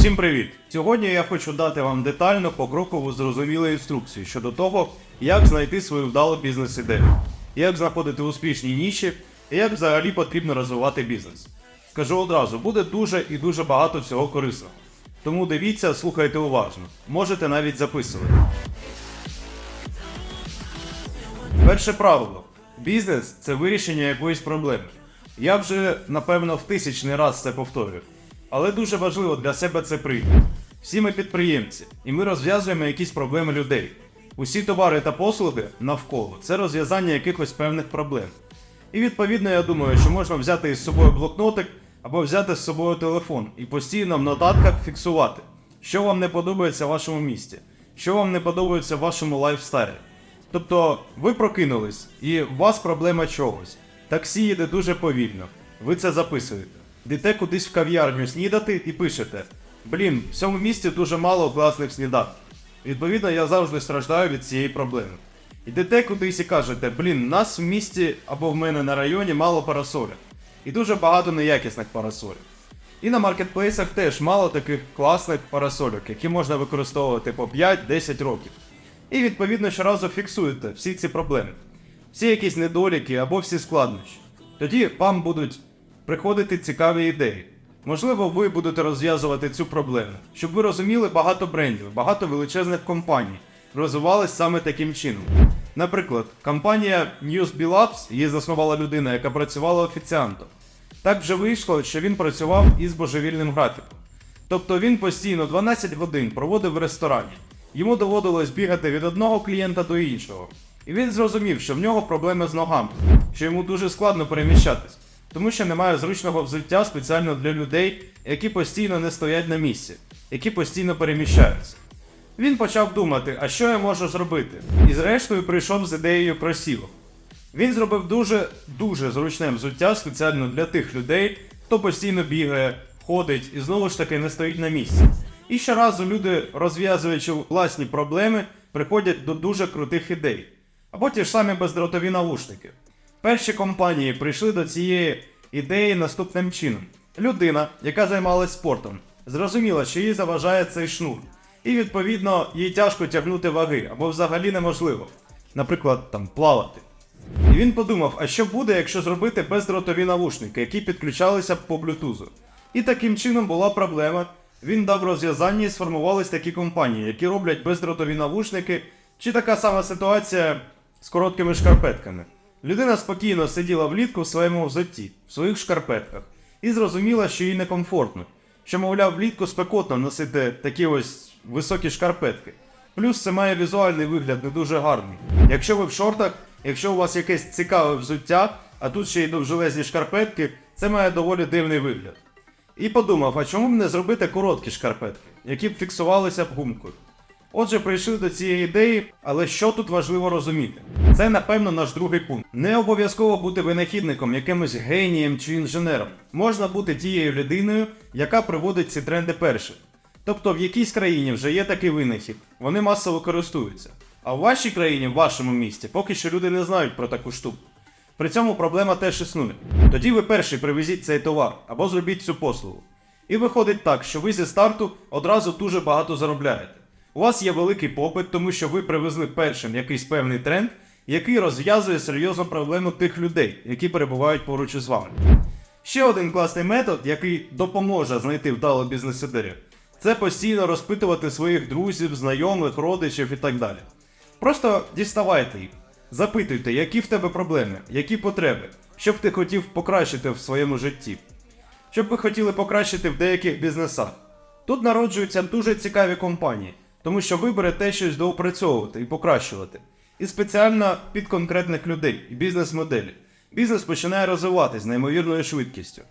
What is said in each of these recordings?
Усім привіт! Сьогодні я хочу дати вам детальну покрокову зрозумілу інструкцію щодо того, як знайти свою вдалу бізнес-ідею, як знаходити успішні ніші і як взагалі потрібно розвивати бізнес. Скажу одразу, буде дуже і дуже багато всього корисного. Тому дивіться, слухайте уважно, можете навіть записувати. Перше правило: бізнес це вирішення якоїсь проблеми. Я вже напевно в тисячний раз це повторюю. Але дуже важливо для себе це прийти. Всі ми підприємці, і ми розв'язуємо якісь проблеми людей. Усі товари та послуги навколо це розв'язання якихось певних проблем. І відповідно я думаю, що можна взяти із собою блокнотик або взяти з собою телефон і постійно в нотатках фіксувати, що вам не подобається в вашому місті, що вам не подобається в вашому лайфстайлі. Тобто ви прокинулись, і у вас проблема чогось. Таксі їде дуже повільно. Ви це записуєте. Йдете кудись в кав'ярню снідати і пишете: Блін, в цьому місті дуже мало класних сніданків. Відповідно, я завжди страждаю від цієї проблеми. Йдете кудись і кажете, блін, нас в місті або в мене на районі мало парасолів. І дуже багато неякісних парасолів. І на маркетплейсах теж мало таких класних парасольок, які можна використовувати по 5-10 років. І відповідно щоразу фіксуєте всі ці проблеми, всі якісь недоліки або всі складнощі. Тоді вам будуть приходити цікаві ідеї. Можливо, ви будете розв'язувати цю проблему, щоб ви розуміли багато брендів, багато величезних компаній розвивались саме таким чином. Наприклад, компанія Newsbee Labs, її заснувала людина, яка працювала офіціантом. Так вже вийшло, що він працював із божевільним графіком. Тобто він постійно 12 годин проводив в ресторані. Йому доводилось бігати від одного клієнта до іншого. І він зрозумів, що в нього проблеми з ногами, що йому дуже складно переміщатись, тому що немає зручного взуття спеціально для людей, які постійно не стоять на місці, які постійно переміщаються. Він почав думати, а що я можу зробити? І зрештою прийшов з ідеєю кросівок. Він зробив дуже дуже зручне взуття спеціально для тих людей, хто постійно бігає, ходить і знову ж таки не стоїть на місці. І щоразу люди, розв'язуючи власні проблеми, приходять до дуже крутих ідей. Або ті ж самі бездротові навушники. Перші компанії прийшли до цієї ідеї наступним чином: людина, яка займалась спортом, зрозуміла, що їй заважає цей шнур, і відповідно їй тяжко тягнути ваги або взагалі неможливо, наприклад, там плавати. І він подумав, а що буде, якщо зробити бездротові навушники, які підключалися по блютузу. І таким чином була проблема. Він дав розв'язання і сформувались такі компанії, які роблять бездротові навушники, чи така сама ситуація з короткими шкарпетками. Людина спокійно сиділа влітку в своєму взутті, в своїх шкарпетках, і зрозуміла, що їй некомфортно, що, мовляв, влітку спекотно носити такі ось високі шкарпетки. Плюс це має візуальний вигляд не дуже гарний. Якщо ви в шортах, якщо у вас якесь цікаве взуття, а тут ще й довжелезні шкарпетки, це має доволі дивний вигляд. І подумав, а чому б не зробити короткі шкарпетки, які б фіксувалися б гумкою. Отже, прийшли до цієї ідеї, але що тут важливо розуміти? Це, напевно, наш другий пункт. Не обов'язково бути винахідником, якимось генієм чи інженером. Можна бути тією людиною, яка приводить ці тренди першим. Тобто в якійсь країні вже є такий винахід, вони масово користуються. А в вашій країні, в вашому місті, поки що люди не знають про таку штуку. При цьому проблема теж існує. Тоді ви перший привезіть цей товар або зробіть цю послугу. І виходить так, що ви зі старту одразу дуже багато заробляєте. У вас є великий попит, тому що ви привезли першим якийсь певний тренд, який розв'язує серйозну проблему тих людей, які перебувають поруч із вами. Ще один класний метод, який допоможе знайти вдалу бізнес-ідею, це постійно розпитувати своїх друзів, знайомих, родичів і так далі. Просто діставайте їх, запитуйте, які в тебе проблеми, які потреби, що б ти хотів покращити в своєму житті, що б ви хотіли покращити в деяких бізнесах. Тут народжуються дуже цікаві компанії, тому що ви берете щось доопрацьовувати і покращувати. І спеціально під конкретних людей і бізнес-моделі. Бізнес починає розвиватись з неймовірною швидкістю.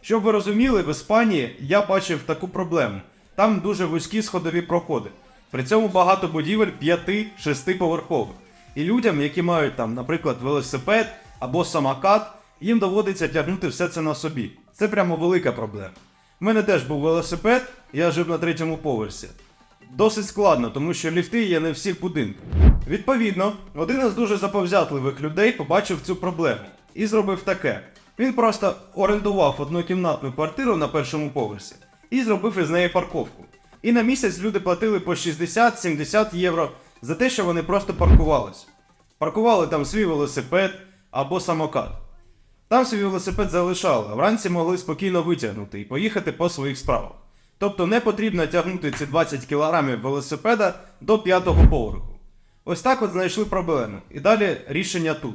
Щоб ви розуміли, в Іспанії я бачив таку проблему. Там дуже вузькі сходові проходи. При цьому багато будівель 5-6 поверхових. І людям, які мають там, наприклад, велосипед або самокат, їм доводиться тягнути все це на собі. Це прямо велика проблема. У мене теж був велосипед, я жив на третьому поверсі. Досить складно, тому що ліфти є не в всіх будинках. Відповідно, один із дуже заповзятливих людей побачив цю проблему і зробив таке: він просто орендував однокімнатну квартиру на першому поверсі і зробив із неї парковку. І на місяць люди платили по 60-70 євро за те, що вони просто паркувались. Паркували там свій велосипед або самокат. Там свій велосипед залишали, а вранці могли спокійно витягнути і поїхати по своїх справах. Тобто не потрібно тягнути ці 20 кілограмів велосипеда до п'ятого поверху. Ось так от знайшли проблему. І далі рішення тут.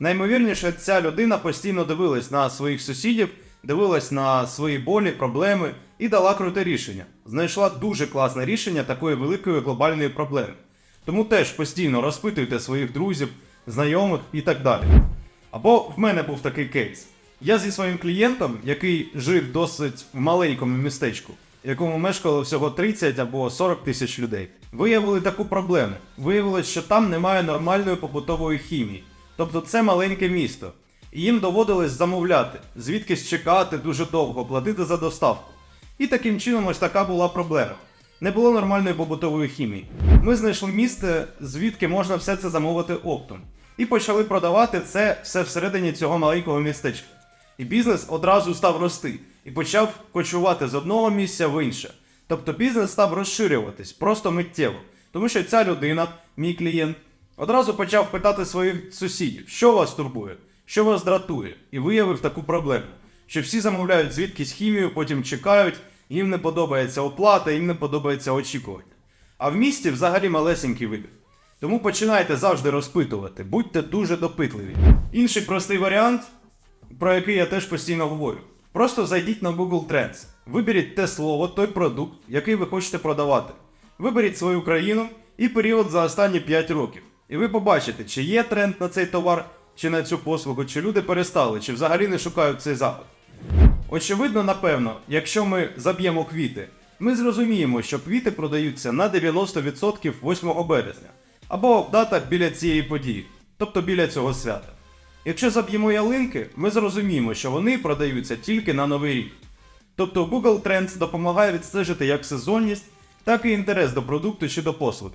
Наймовірніше, ця людина постійно дивилась на своїх сусідів, дивилась на свої болі, проблеми і дала круте рішення. Знайшла дуже класне рішення такої великої глобальної проблеми. Тому теж постійно розпитуйте своїх друзів, знайомих і так далі. Або в мене був такий кейс. Я зі своїм клієнтом, який жив досить в маленькому містечку, якому мешкало всього 30 або 40 тисяч людей, виявили таку проблему. Виявилось, що там немає нормальної побутової хімії. Тобто це маленьке місто. І їм доводилось замовляти, звідкись чекати дуже довго, платити за доставку. І таким чином ось така була проблема. Не було нормальної побутової хімії. Ми знайшли місце, звідки можна все це замовити оптом. І почали продавати це все всередині цього маленького містечка. І бізнес одразу став рости і почав кочувати з одного місця в інше. Тобто бізнес став розширюватись просто миттєво. Тому що ця людина, мій клієнт, одразу почав питати своїх сусідів, що вас турбує, що вас дратує, і виявив таку проблему, що всі замовляють звідкись хімію, потім чекають, їм не подобається оплата, їм не подобається очікування. А в місті взагалі малесенький вибір. Тому починайте завжди розпитувати, будьте дуже допитливі. Інший простий варіант, про який я теж постійно говорю. Просто зайдіть на Google Trends, виберіть те слово, той продукт, який ви хочете продавати. Виберіть свою країну і період за останні 5 років. І ви побачите, чи є тренд на цей товар, чи на цю послугу, чи люди перестали, чи взагалі не шукають цей запит. Очевидно, напевно, якщо ми заб'ємо квіти, ми зрозуміємо, що квіти продаються на 90% 8 березня, або дата біля цієї події, тобто біля цього свята. Якщо заб'ємо ялинки, ми зрозуміємо, що вони продаються тільки на новий рік. Тобто Google Trends допомагає відстежити як сезонність, так і інтерес до продукту чи до послуги.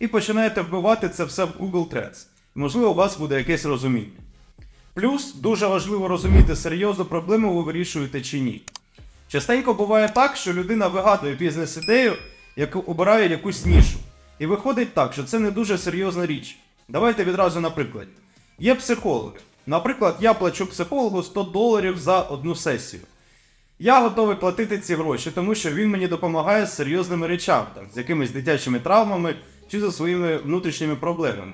І починаєте вбивати це все в Google Trends. Можливо, у вас буде якесь розуміння. Плюс дуже важливо розуміти, серйозну проблему ви вирішуєте чи ні. Частенько буває так, що людина вигадує бізнес-ідею, яку обирає якусь нішу. І виходить так, що це не дуже серйозна річ. Давайте відразу на прикладі. Є психологи. Наприклад, я плачу психологу 100 доларів за одну сесію. Я готовий платити ці гроші, тому що він мені допомагає з серйозними речами, там, з якимись дитячими травмами чи за своїми внутрішніми проблемами.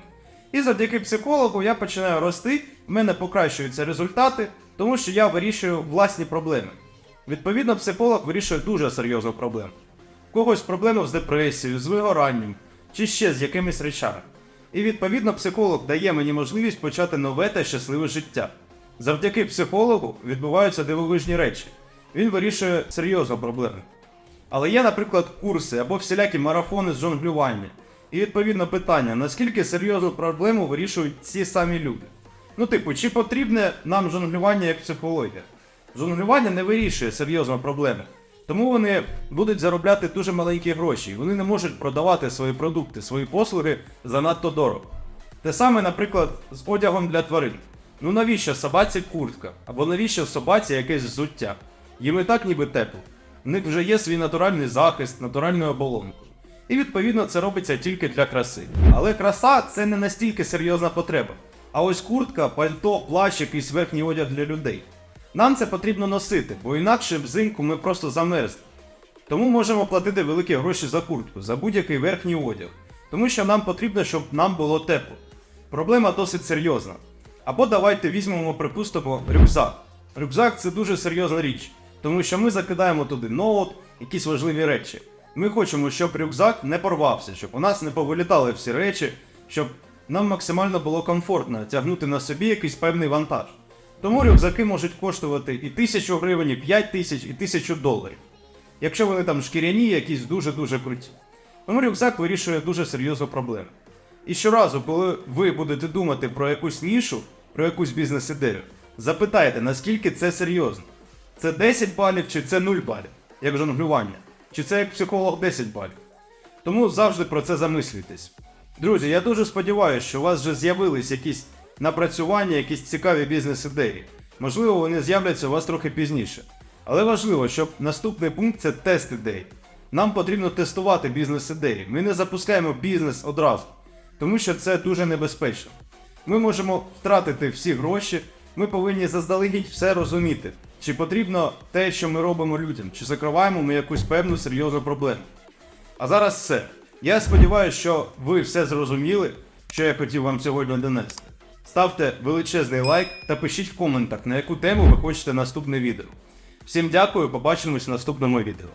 І завдяки психологу я починаю рости, в мене покращуються результати, тому що я вирішую власні проблеми. Відповідно, психолог вирішує дуже серйозну проблему. У когось проблеми з депресією, з вигоранням чи ще з якимись речами. І відповідно психолог дає мені можливість почати нове та щасливе життя. Завдяки психологу відбуваються дивовижні речі. Він вирішує серйозну проблему. Але є, наприклад, курси або всілякі марафони з жонглювання. І відповідно питання, наскільки серйозну проблему вирішують ці самі люди. Ну, типу, чи потрібне нам жонглювання як психологія? Жонглювання не вирішує серйозно проблеми. Тому вони будуть заробляти дуже маленькі гроші, вони не можуть продавати свої продукти, свої послуги занадто дорого. Те саме, наприклад, з одягом для тварин. Ну навіщо собаці куртка? Або навіщо собаці якесь взуття? Їм і так ніби тепло. В них вже є свій натуральний захист, натуральну оболонку. І відповідно це робиться тільки для краси. Але краса це не настільки серйозна потреба. А ось куртка, пальто, плащ, якийсь верхній одяг для людей. Нам це потрібно носити, бо інакше взимку ми просто замерзнемо. Тому можемо платити великі гроші за куртку, за будь-який верхній одяг. Тому що нам потрібно, щоб нам було тепло. Проблема досить серйозна. Або давайте візьмемо, припустимо, рюкзак. Рюкзак це дуже серйозна річ, тому що ми закидаємо туди ноут, якісь важливі речі. Ми хочемо, щоб рюкзак не порвався, щоб у нас не повилітали всі речі, щоб нам максимально було комфортно тягнути на собі якийсь певний вантаж. Тому рюкзаки можуть коштувати і тисячу гривень, і 5 тисяч, і тисячу доларів. Якщо вони там шкіряні, якісь дуже-дуже круті. Тому рюкзак вирішує дуже серйозну проблему. І щоразу, коли ви будете думати про якусь нішу, про якусь бізнес-ідею, запитайте, наскільки це серйозно. Це 10 балів чи це 0 балів, як жонглювання, чи це як психолог 10 балів. Тому завжди про це замислюйтесь. Друзі, я дуже сподіваюся, що у вас вже з'явились якісь напрацювання, якісь цікаві бізнес-ідеї. Можливо, вони з'являться у вас трохи пізніше. Але важливо, щоб наступний пункт це тест ідей. Нам потрібно тестувати бізнес-ідеї. Ми не запускаємо бізнес одразу, тому що це дуже небезпечно. Ми можемо втратити всі гроші, ми повинні заздалегідь все розуміти, чи потрібно те, що ми робимо людям, чи закриваємо ми якусь певну серйозну проблему. А зараз все. Я сподіваюся, що ви все зрозуміли, що я хотів вам сьогодні донести. Ставте величезний лайк та пишіть в коментах, на яку тему ви хочете наступне відео. Всім дякую, побачимось в наступному відео.